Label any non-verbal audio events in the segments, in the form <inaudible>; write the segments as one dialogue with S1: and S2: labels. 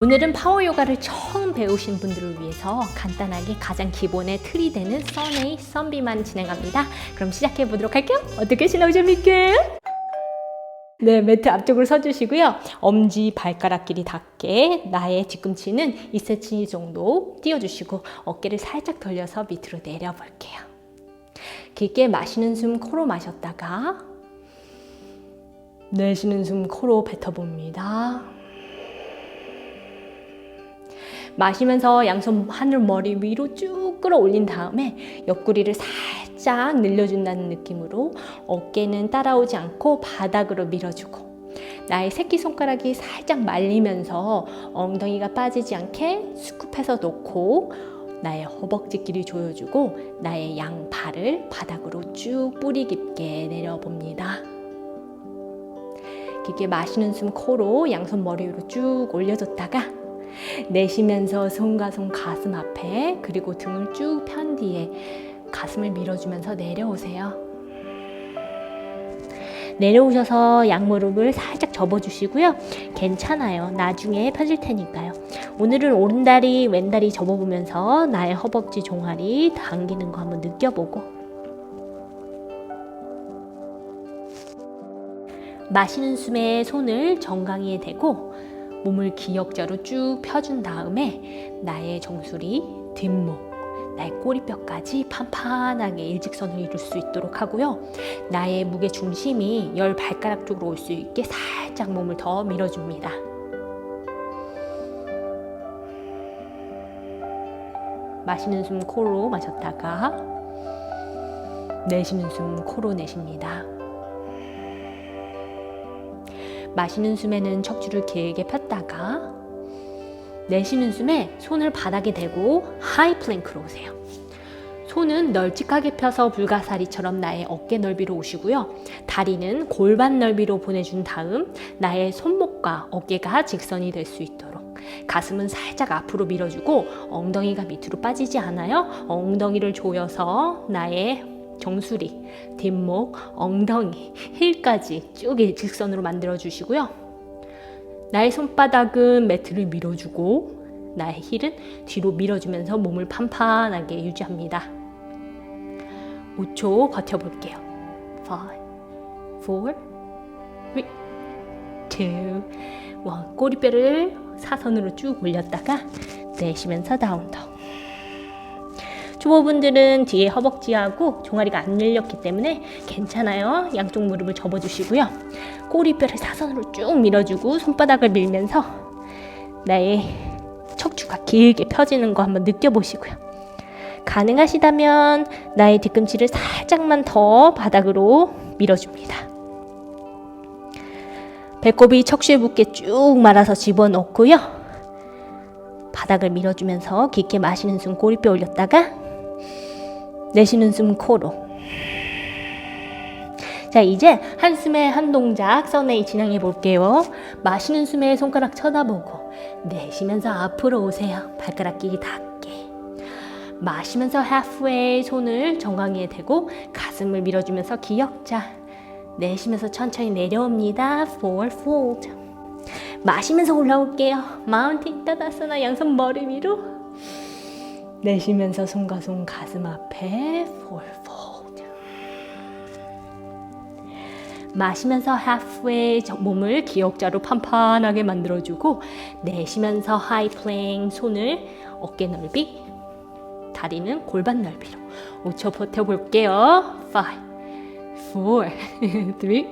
S1: 오늘은 파워 요가를 처음 배우신 분들을 위해서 간단하게 가장 기본의 틀이 되는 선의 선비만 진행합니다. 그럼 시작해 보도록 할게요. 어떻게 신나오십니까? 네, 매트 앞쪽으로 서주시고요. 엄지 발가락 길이 닿게 나의 뒤꿈치는 2cm 정도 띄워주시고 어깨를 살짝 돌려서 밑으로 내려볼게요. 길게 마시는 숨 코로 마셨다가 내쉬는 숨 코로 뱉어봅니다. 마시면서 양손 하늘 머리 위로 쭉 끌어올린 다음에 옆구리를 살짝 늘려준다는 느낌으로 어깨는 따라오지 않고 바닥으로 밀어주고 나의 새끼손가락이 살짝 말리면서 엉덩이가 빠지지 않게 스쿱해서 놓고 나의 허벅지 길이 조여주고 나의 양 발을 바닥으로 쭉 뿌리 깊게 내려봅니다. 깊게 마시는 숨 코로 양손 머리 위로 쭉 올려줬다가 내쉬면서 손과 손 가슴 앞에 그리고 등을 쭉 편 뒤에 가슴을 밀어주면서 내려오세요. 내려오셔서 양무릎을 살짝 접어주시고요. 괜찮아요. 나중에 펴질 테니까요. 오늘은 오른다리, 왼다리 접어보면서 나의 허벅지 종아리 당기는 거 한번 느껴보고 마시는 숨에 손을 정강이에 대고 몸을 기역자로 쭉 펴준 다음에 나의 정수리, 뒷목, 나의 꼬리뼈까지 판판하게 일직선을 이룰 수 있도록 하고요. 나의 무게 중심이 열 발가락 쪽으로 올 수 있게 살짝 몸을 더 밀어줍니다. 마시는 숨 코로 마셨다가 내쉬는 숨 코로 내쉽니다. 마시는 숨에는 척추를 길게 폈다가 내쉬는 숨에 손을 바닥에 대고 하이 플랭크로 오세요. 손은 널찍하게 펴서 불가사리처럼 나의 어깨 넓이로 오시고요. 다리는 골반 넓이로 보내준 다음 나의 손목과 어깨가 직선이 될 수 있도록 가슴은 살짝 앞으로 밀어주고 엉덩이가 밑으로 빠지지 않아요. 엉덩이를 조여서 나의 정수리, 뒷목, 엉덩이, 힐까지 쭉 일직선으로 만들어 주시고요. 나의 손바닥은 매트를 밀어주고 나의 힐은 뒤로 밀어주면서 몸을 판판하게 유지합니다. 5초 버텨볼게요. 5, 4, 3, 2, 1. 꼬리뼈를 사선으로 쭉 올렸다가 내쉬면서 다운더. 초보분들은 뒤에 허벅지하고 종아리가 안 늘렸기 때문에 괜찮아요. 양쪽 무릎을 접어주시고요. 꼬리뼈를 사선으로 쭉 밀어주고 손바닥을 밀면서 나의 척추가 길게 펴지는 거 한번 느껴보시고요. 가능하시다면 나의 뒤꿈치를 살짝만 더 바닥으로 밀어줍니다. 배꼽이 척추에 붙게 쭉 말아서 집어넣고요. 바닥을 밀어주면서 깊게 마시는 숨 꼬리뼈 올렸다가 내쉬는 숨 코로. 자, 이제 한숨에 한 동작 선에이 진행해 볼게요. 마시는 숨에 손가락 쳐다보고 내쉬면서 앞으로 오세요. 발가락 끼기 닿게. 마시면서 halfway 손을 정강이에 대고 가슴을 밀어주면서 기역자. 내쉬면서 천천히 내려옵니다. forward fold. 마시면서 올라올게요. 마운틴 따다스나 양손 머리 위로. 내쉬면서 손과 손 가슴 앞에 fold. 마시면서 halfway 몸을 기역자로 판판하게 만들어주고 내쉬면서 high plank 손을 어깨 넓이 다리는 골반 넓이로 5초 버텨볼게요. 5, 4, 3, 2,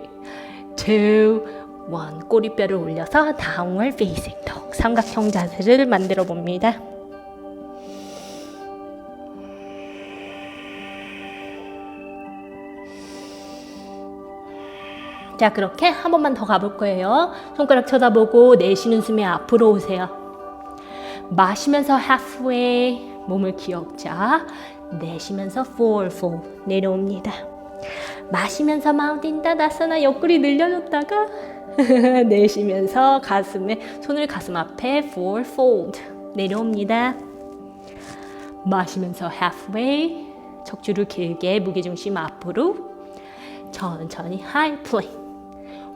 S1: 1 꼬리뼈를 올려서 downward facing dog 삼각형 자세를 만들어 봅니다. 자, 그렇게 한 번만 더 가볼 거예요. 손가락 쳐다보고 내쉬는 숨에 앞으로 오세요. 마시면서 halfway 몸을 기억자. 내쉬면서 forward fold 내려옵니다. 마시면서 마운틴 따다스나 옆구리 늘려줬다가 <laughs> 내쉬면서 가슴에 손을 가슴 앞에 forward fold 내려옵니다. 마시면서 halfway 척추를 길게 무게중심 앞으로 천천히 high plank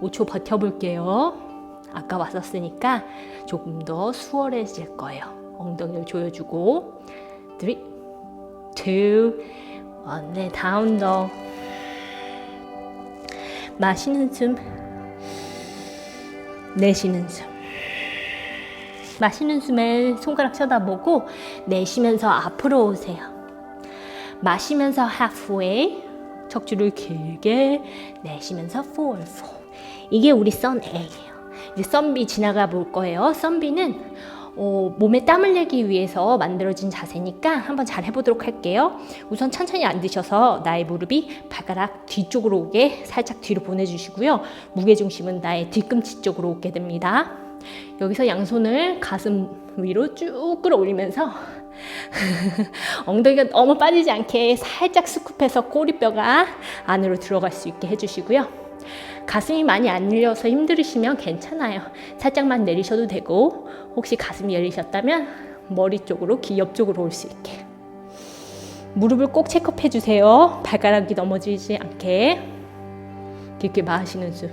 S1: 5초 버텨볼게요. 아까 왔었으니까 조금 더 수월해질 거예요. 엉덩이를 조여주고. 3, 2, 1 네, 다운 더. 마시는 숨 내쉬는 숨 마시는 숨에 손가락 쳐다보고 내쉬면서 앞으로 오세요. 마시면서 halfway. 척추를 길게 내쉬면서 forward fold 이게 우리 선 A예요. 이제 선 B 지나가 볼 거예요. 선 B는 어, 몸에 땀을 내기 위해서 만들어진 자세니까 한번 잘 해보도록 할게요. 우선 천천히 앉으셔서 나의 무릎이 발가락 뒤쪽으로 오게 살짝 뒤로 보내주시고요. 무게중심은 나의 뒤꿈치 쪽으로 오게 됩니다. 여기서 양손을 가슴 위로 쭉 끌어올리면서 <laughs> 엉덩이가 너무 빠지지 않게 살짝 스쿱해서 꼬리뼈가 안으로 들어갈 수 있게 해주시고요. 가슴이 많이 안 열려서 힘들으시면 괜찮아요. 살짝만 내리셔도 되고 혹시 가슴이 열리셨다면 머리 쪽으로 귀 옆쪽으로 올 수 있게 무릎을 꼭 체크해 주세요. 발가락이 넘어지지 않게 깊게 마시는 숨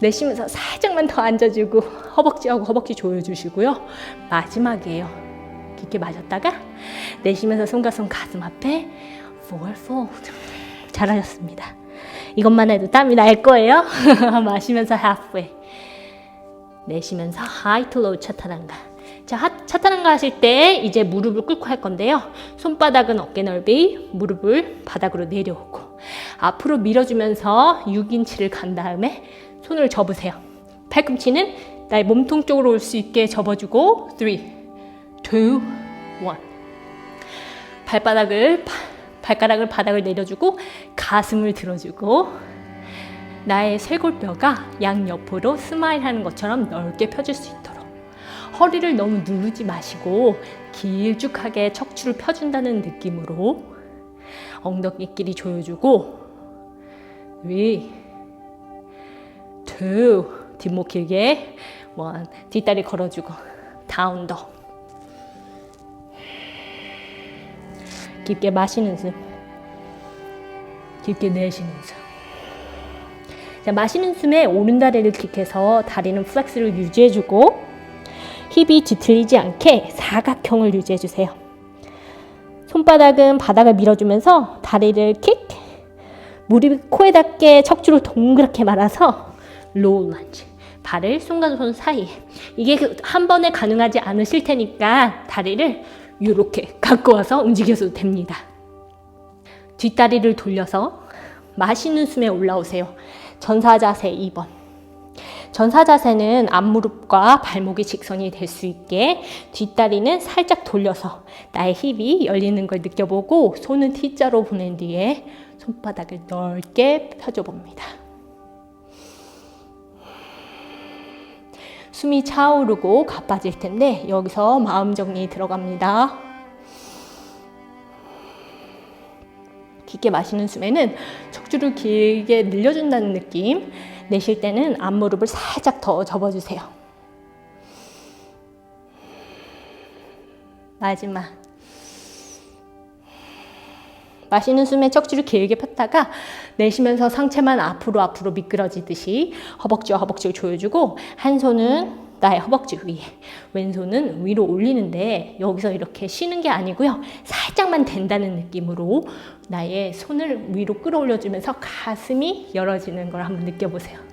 S1: 내쉬면서 살짝만 더 앉아주고 허벅지하고 허벅지 조여주시고요. 마지막이에요. 깊게 마셨다가 내쉬면서 손과 손 가슴 앞에 forward fold 잘하셨습니다. 이것만 해도 땀이 날 거예요. <laughs> 마시면서 halfway. 내쉬면서 high to low 차타란가. 자, 하, 차타란가 하실 때 이제 무릎을 꿇고 할 건데요. 손바닥은 어깨 넓이, 무릎을 바닥으로 내려오고 앞으로 밀어주면서 6인치를 간 다음에 손을 접으세요. 팔꿈치는 나의 몸통 쪽으로 올 수 있게 접어주고 3, 2, 1 발바닥을 발가락을 바닥을 내려주고 가슴을 들어주고 나의 쇄골뼈가 양옆으로 스마일 하는 것처럼 넓게 펴질 수 있도록 허리를 너무 누르지 마시고 길쭉하게 척추를 펴준다는 느낌으로 엉덩이끼리 조여주고 위, 투, 뒷목 길게 원, 뒷다리 걸어주고 다운 더 깊게 마시는 숨. 깊게 내쉬는 숨. 자, 마시는 숨에 오른 다리를 킥해서 다리는 플렉스를 유지해주고 힙이 뒤틀리지 않게 사각형을 유지해주세요. 손바닥은 바닥을 밀어주면서 다리를 킥. 무릎이 코에 닿게 척추를 동그랗게 말아서 로우 런지. 발을 손과 손 사이. 이게 그한 번에 가능하지 않으실 테니까 다리를 이렇게 갖고 와서 움직여도 됩니다. 뒷다리를 돌려서 마시는 숨에 올라오세요. 전사 자세 2번. 전사 자세는 앞무릎과 발목이 직선이 될 수 있게 뒷다리는 살짝 돌려서 나의 힙이 열리는 걸 느껴보고 손은 T자로 보낸 뒤에 손바닥을 넓게 펴줘 봅니다. 숨이 차오르고 가빠질 텐데 여기서 마음 정리 들어갑니다. 깊게 마시는 숨에는 척추를 길게 늘려준다는 느낌. 내쉴 때는 앞무릎을 살짝 더 접어주세요. 마지막. 마시는 숨에 척추를 길게 폈다가 내쉬면서 상체만 앞으로 앞으로 미끄러지듯이 허벅지와 허벅지를 조여주고 한 손은 나의 허벅지 위에 왼손은 위로 올리는데 여기서 이렇게 쉬는 게 아니고요 살짝만 된다는 느낌으로 나의 손을 위로 끌어올려주면서 가슴이 열어지는 걸 한번 느껴보세요.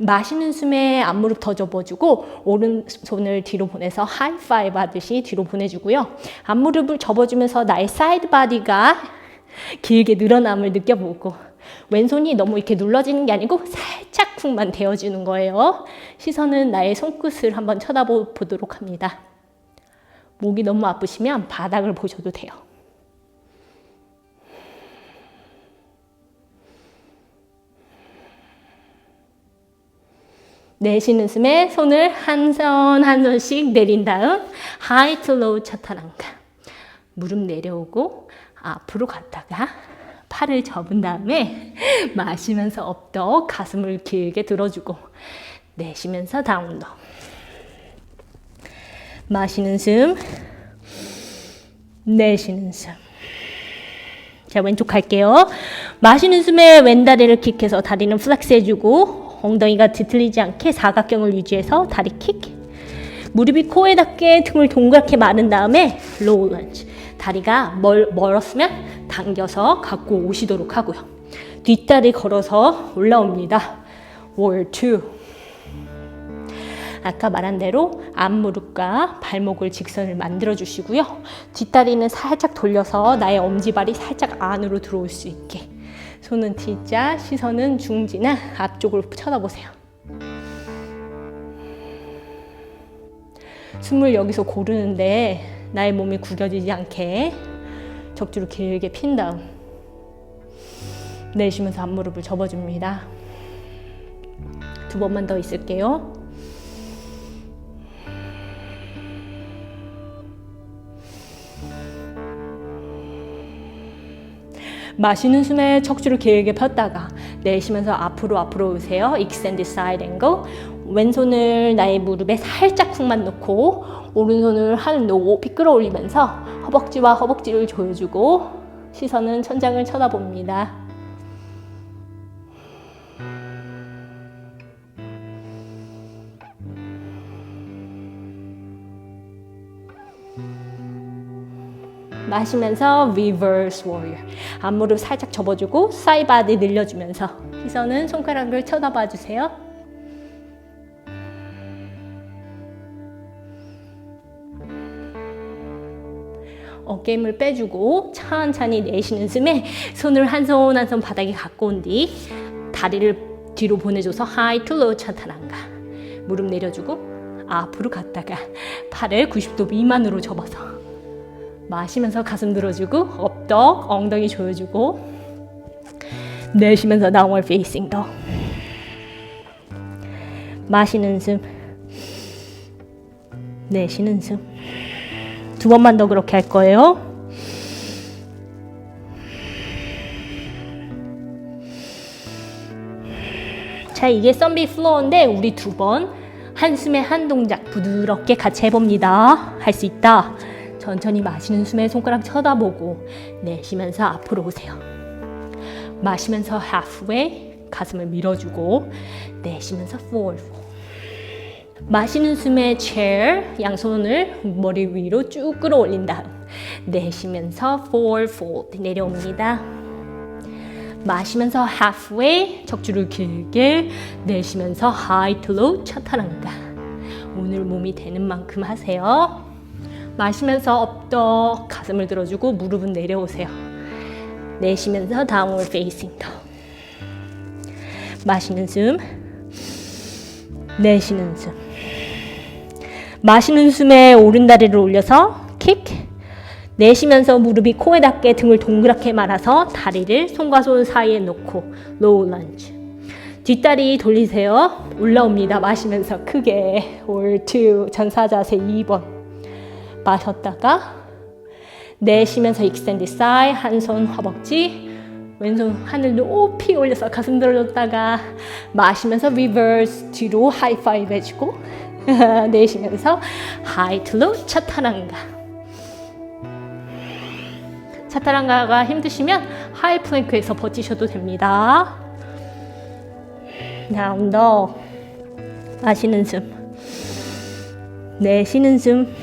S1: 마시는 숨에 앞무릎 더 접어주고 오른손을 뒤로 보내서 하이파이브 하듯이 뒤로 보내주고요. 앞무릎을 접어주면서 나의 사이드 바디가 길게 늘어남을 느껴보고 왼손이 너무 이렇게 눌러지는 게 아니고 살짝 쿵만 대어주는 거예요. 시선은 나의 손끝을 한번 쳐다보도록 합니다. 목이 너무 아프시면 바닥을 보셔도 돼요. 내쉬는 숨에 손을 한 손 한 손씩 내린 다음 하이 투 로우 차타랑가 무릎 내려오고 앞으로 갔다가 팔을 접은 다음에 <laughs> 마시면서 업더 가슴을 길게 들어주고 내쉬면서 다운더 마시는 숨 내쉬는 숨. 자, 왼쪽 갈게요. 마시는 숨에 왼다리를 킥해서 다리는 플렉스 해주고 엉덩이가 뒤틀리지 않게 사각형을 유지해서 다리 킥. 무릎이 코에 닿게 등을 동그랗게 마른 다음에 로우 런지. 다리가 멀, 멀었으면 당겨서 갖고 오시도록 하고요. 뒷다리 걸어서 올라옵니다. 월 2. 아까 말한 대로 앞무릎과 발목을 직선을 만들어 주시고요. 뒷다리는 살짝 돌려서 나의 엄지발이 살짝 안으로 들어올 수 있게. 손은 T자, 시선은 중지나 앞쪽으로 쳐다보세요. 숨을 여기서 고르는데 나의 몸이 구겨지지 않게 적주를 길게 핀 다음 내쉬면서 앞무릎을 접어줍니다. 두 번만 더 있을게요. 마시는 숨에 척추를 길게 폈다가 내쉬면서 앞으로 앞으로 오세요. Extend side angle. 왼손을 나의 무릎에 살짝 쿵만 놓고 오른손을 하늘 높이 끌어올리면서 허벅지와 허벅지를 조여주고 시선은 천장을 쳐다봅니다. 마시면서 reverse warrior. 앞무릎 살짝 접어주고 사이바디 늘려주면서 시선은 손가락을 쳐다봐 주세요. 어깨 힘을 빼주고 천천히 내쉬는 숨에 손을 한 손 한 손 바닥에 갖고 온 뒤 다리를 뒤로 보내줘서 high to low 차타란가 무릎 내려주고 앞으로 갔다가 팔을 90도 미만으로 접어서 마시면서 가슴 들어주고 업덕 엉덩이 조여주고 내쉬면서 downward 마시는 숨 내쉬는 숨 두 번만 더 그렇게 할 거예요. 자, 이게 썸비 플로어인데 우리 두 번 한숨에 한 동작 부드럽게 같이 해봅니다. 할 수 있다. 천천히 마시는 숨에 손가락 쳐다보고 내쉬면서 앞으로 오세요. 마시면서 halfway 가슴을 밀어주고 내쉬면서 forward. 마시는 숨에 chair 양손을 머리 위로 쭉 끌어올린 다음 내쉬면서 forward fold 내려옵니다. 마시면서 halfway 척추를 길게 내쉬면서 high to low 차타란가 오늘 몸이 되는 만큼 하세요. 마시면서 업덕 가슴을 들어주고 무릎은 내려오세요. 내쉬면서 downward facing dog. 마시는 숨, 내쉬는 숨. 마시는 숨에 오른다리를 올려서 킥. 내쉬면서 무릎이 코에 닿게 등을 동그랗게 말아서 다리를 손과 손 사이에 놓고 로우 런지. 뒷다리 돌리세요. 올라옵니다. 마시면서 크게 올 투 전사 자세 2번. 마셨다가 내쉬면서 extend side 한손 허벅지 왼손 하늘 높이 올려서 가슴 들어줬다가 마시면서 reverse 뒤로 하이파이브 해주고 <laughs> 내쉬면서 low 차타랑가. 차타랑가가 힘드시면 하이 플랭크에서 버티셔도 됩니다. 다음 더 마시는 숨 내쉬는 숨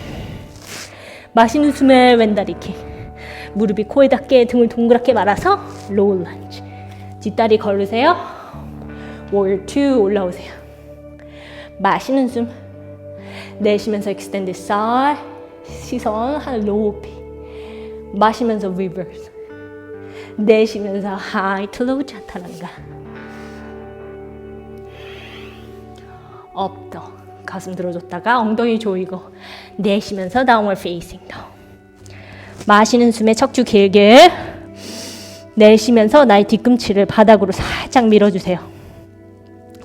S1: 마시는 숨에 왼다리 킥. 무릎이 코에 닿게 등을 동그랗게 말아서 로우 런지. 뒷다리 걸으세요. 월 2 올라오세요. 마시는 숨. 내쉬면서 extend side. 시선 하늘 높이. 마시면서 reverse. 내쉬면서 to low 차타란가. 업더. 가슴 들어줬다가 엉덩이 조이고 내쉬면서 downward facing dog. 마시는 숨에 척추 길게 내쉬면서 나의 뒤꿈치를 바닥으로 살짝 밀어주세요.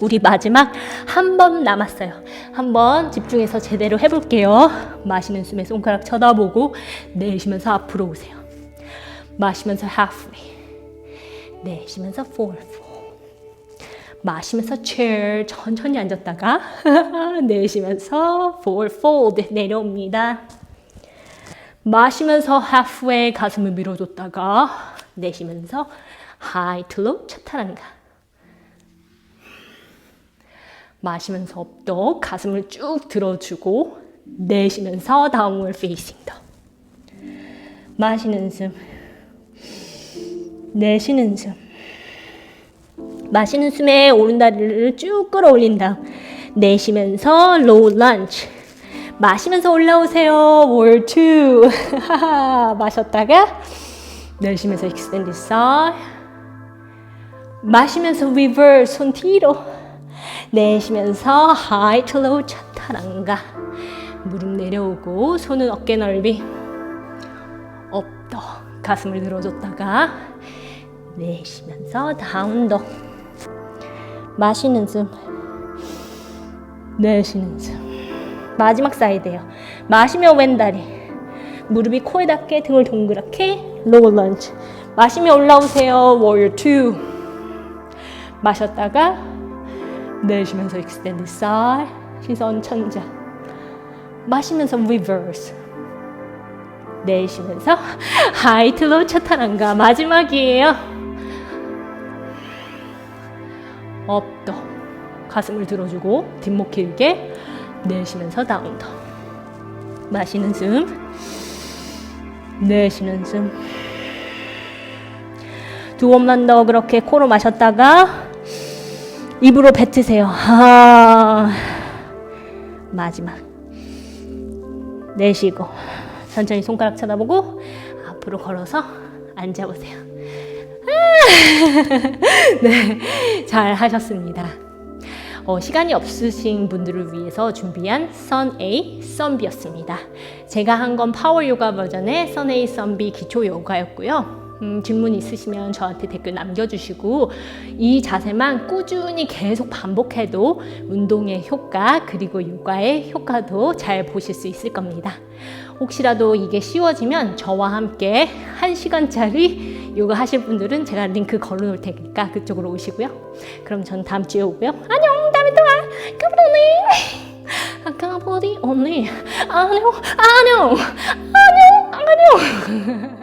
S1: 우리 마지막 한 번 남았어요. 한 번 집중해서 제대로 해볼게요. 마시는 숨에 손가락 쳐다보고 내쉬면서 앞으로 오세요. 마시면서 halfway. 내쉬면서 fold. 마시면서 chair 천천히 앉았다가 <laughs> 내쉬면서 forward fold 내려옵니다. 마시면서 halfway 가슴을 밀어줬다가 내쉬면서 high to low 차타란가. 마시면서 업도 가슴을 쭉 들어주고 내쉬면서 downward facing dog. 마시는 숨. 내쉬는 숨. 마시는 숨에 오른다리를 쭉 끌어올린 다음 내쉬면서 low lunge. 마시면서 올라오세요. wall two. <laughs> 마셨다가 내쉬면서 extend side. 마시면서 reverse 손 뒤로. 내쉬면서 high to low 차타랑가. 무릎 내려오고 손은 어깨 넓이. 업더 가슴을 들어줬다가 내쉬면서 다운더. 마시는 숨. 내쉬는 숨. 마지막 사이드예요. 마시며 왼다리. 무릎이 코에 닿게 등을 동그랗게 로우 런치. 마시며 올라오세요. warrior 2. 마셨다가 내쉬면서 extend side. 시선 천자. 마시면서 reverse. 내쉬면서 <laughs> low 차타란가 마지막이에요. 업더 가슴을 들어주고 뒷목 길게 내쉬면서 다운더. 마시는 숨 내쉬는 숨두 번만 더 그렇게 코로 마셨다가 입으로 뱉으세요. 아, 마지막. 내쉬고 천천히 손가락 쳐다보고 앞으로 걸어서 앉아보세요 <laughs> 네, 잘 하셨습니다. 어, 시간이 없으신 분들을 위해서 준비한 선 A, 선 B였습니다. 제가 한 건 파워 요가 버전의 선 A, 선 B 기초 요가였고요. 음, 질문 있으시면 저한테 댓글 남겨주시고 이 자세만 꾸준히 계속 반복해도 운동의 효과 그리고 요가의 효과도 잘 보실 수 있을 겁니다. 혹시라도 이게 쉬워지면 저와 함께 1시간짜리 요가 하실 분들은 제가 링크 걸어 놓을 테니까 그쪽으로 오시고요. 그럼 전 다음 주에 오고요. 안녕, 다음에 또 와. 까불 언니. 까불이 언니. 안녕, 안녕, 안녕, 안녕.